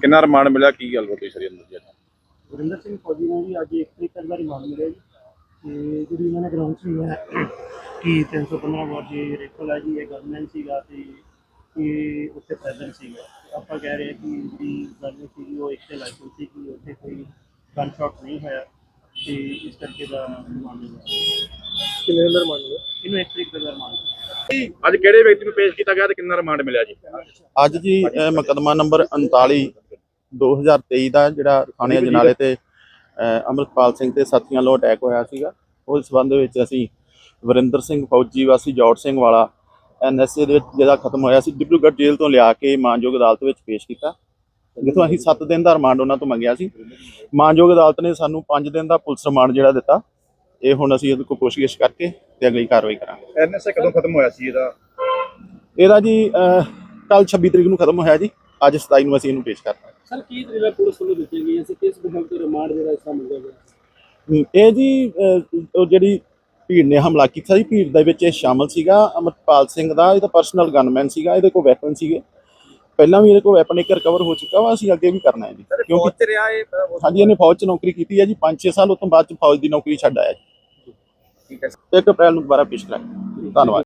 ਕਿੰਨਾ ਰਿਮਾਂਡ ਮਿਲਿਆ? ਕੀ ਗੱਲ ਹੋਈ ਸਰੀ ਅੰਦਰ ਜੀ ਅੱਜ? ਵਰਿੰਦਰ ਸਿੰਘ ਫੌਜੀ ਨੇ ਜੀ ਅੱਜ ਇੱਕ ਤਰੀਕ ਤੱਕ ਦਾ ਰਿਮਾਂਡ ਮਿਲਿਆ ਜੀ। ਤੇ ਜਿਹੜੀ ਇਹਨਾਂ ਨੇ ਗਰਾਊਂਡ 'ਚ ਹੋਇਆ ਕਿ 315 ਵਾਰ ਜੀ ਰੇਫਲ ਹੈ ਜੀ ਇਹ ਗਵਰਨਮੈਂਟ ਸੀਗਾ ਤੇ ਇਹ ਉੱਥੇ ਪ੍ਰੈਜ਼ੈਂਟ ਸੀਗਾ। ਤੇ ਆਪਾਂ ਕਹਿ ਰਹੇ ਹਾਂ ਕਿ ਜਿਹੜੀ ਗਨ ਸੀਗੀ ਉਹ ਇੱਕ ਤੇ ਲਾਇਸੈਂਸ ਸੀ ਕਿ ਉੱਥੇ ਕੋਈ ਗਨ ਸ਼ਾਟ ਨਹੀਂ ਹੋਇਆ ਤੇ ਇਸ ਕਰਕੇ ਦਾ ਰਿਮਾਂਡ ਮਿਲਿਆ। ਕਿੰਨੇ ਅੰਦਰ ਮੰਨ ਲਓ ਇਹਨੂੰ ਇੱਕ ਤਰੀਕ ਤੱਕ ਦਾ ਰਿਮਾਂਡ ਮਿਲਿਆ। ਅੱਜ ਕਿਹੜੇ ਵਿਅਕਤੀ ਨੂੰ ਪੇਸ਼ ਕੀਤਾ ਗਿਆ ਤੇ ਕਿੰਨਾ ਰਿਮਾਂਡ ਮਿਲਿਆ ਜੀ? ਅੱਜ ਜੀ ਇਹ ਨੰਬਰ 39 2023 ਦਾ ਜਿਹੜਾ ਥਾਣੇ ਅਜਨਾਲੇ ਤੇ ਅਹ, ਸਿੰਘ ਤੇ ਸਾਥੀਆਂ ਵੱਲੋਂ ਅਟੈਕ ਹੋਇਆ ਸੀਗਾ। ਉਸ ਸਬੰਧ ਵਿੱਚ ਅਸੀਂ ਵਰਿੰਦਰ ਸਿੰਘ ਫੌਜੀ ਵਾਸੀ ਜੌਟ ਸਿੰਘ ਵਾਲਾ ਐਨਐਸਏ ਦੇ ਵਿੱਚ ਜਿਹੜਾ ਖਤਮ ਹੋਇਆ ਸੀ ਡਿਬਰੂਗੜ੍ਹ ਜੇਲ੍ਹ ਤੋਂ ਲਿਆ ਕੇ ਮਾਨਯੋਗ ਅਦਾਲਤ ਵਿੱਚ ਪੇਸ਼ ਕੀਤਾ। ਜਿੱਥੋਂ ਅਸੀਂ 7 ਦਿਨ ਦਾ ਰਿਮਾਂਡ ਉਹਨਾਂ ਤੋਂ ਮੰਗਿਆ ਸੀ। ਮਾਨਯੋਗ ਅਦਾਲਤ ਨੇ ਸਾਨੂੰ 5 ਦਿਨ ਦਾ ਪੁਲਿਸ ਰਿਮਾਂਡ ਜਿਹੜਾ ਦਿੱਤਾ। ਇਹ ਹੁਣ ਅਸੀਂ ਇਹਦੇ ਕੋਲ ਪੁੱਛਗਿੱਛ ਕਰਕੇ ਤੇ ਅਗਲੀ ਕਾਰਵਾਈ ਕਰਾਂਗੇ। ਐਨਐਸਏ ਕਦੋਂ ਖਤਮ ਹੋਇਆ ਸੀ ਇਹਦਾ? ਇਹਦਾ ਜੀ ਕੱਲ 26 ਤਰੀਕ ਨੂੰ ਖਤਮ ਹੋਇਆ ਜੀ। ਅੱਜ 27 ਨੂੰ ਅਸੀਂ ਇਹਨੂੰ ਪੇਸ਼ ਕਰਨਾ ਸਰ ਕੀ ਤਰੀਕਾ ਪੁਲਿਸ ਵੱਲੋਂ ਦਿੱਤੀ ਗਈ ਸੀ? ਕਿਸ ਬਿਹਾਫ ਤੇ ਰਿਮਾਂਡ ਜਿਹੜਾ ਇਸ ਤਰ੍ਹਾਂ ਮਿਲਿਆ ਗਿਆ ਇਹ ਜੀ ਉਹ ਜਿਹੜੀ ਭੀੜ ਨੇ ਹਮਲਾ ਕੀਤਾ ਸੀ ਭੀੜ ਦੇ ਵਿੱਚ ਇਹ ਸ਼ਾਮਲ ਸੀਗਾ। ਅਮਰਪਾਲ ਸਿੰਘ ਦਾ ਇਹਦਾ ਪਰਸਨਲ ਗਨਮੈਨ ਸੀਗਾ ਇਹਦੇ ਕੋਲ ਵੈਪਨ ਸੀਗੇ। ਪਹਿਲਾਂ ਵੀ ਇਹਦੇ ਕੋਲ ਵੈਪਨ ਇੱਕ ਰਿਕਵਰ ਹੋ ਚੁੱਕਾ ਵਾ ਅਸੀਂ ਅੱਗੇ ਵੀ ਕਰਨਾ ਹੈ ਜੀ। ਕਿਉਂਕਿ ਰਿਹਾ ਇਹ? ਹਾਂਜੀ ਇਹਨੇ ਫੌਜ 'ਚ ਨੌਕਰੀ ਕੀਤੀ ਹੈ ਜੀ। 5-6 ਸਾਲ ਉਸ ਤੋਂ ਬਾਅਦ 'ਚ ਫੌਜ ਦੀ ਨੌਕਰੀ ਛੱਡ ਆਇਆ ਜੀ। ਠੀਕ ਹੈ 1 ਅਪ੍ਰੈਲ ਨੂੰ ਦੁਬਾਰਾ ਪੇਸ਼ ਕਰਾਂਗੇ। ਧੰਨਵਾਦ।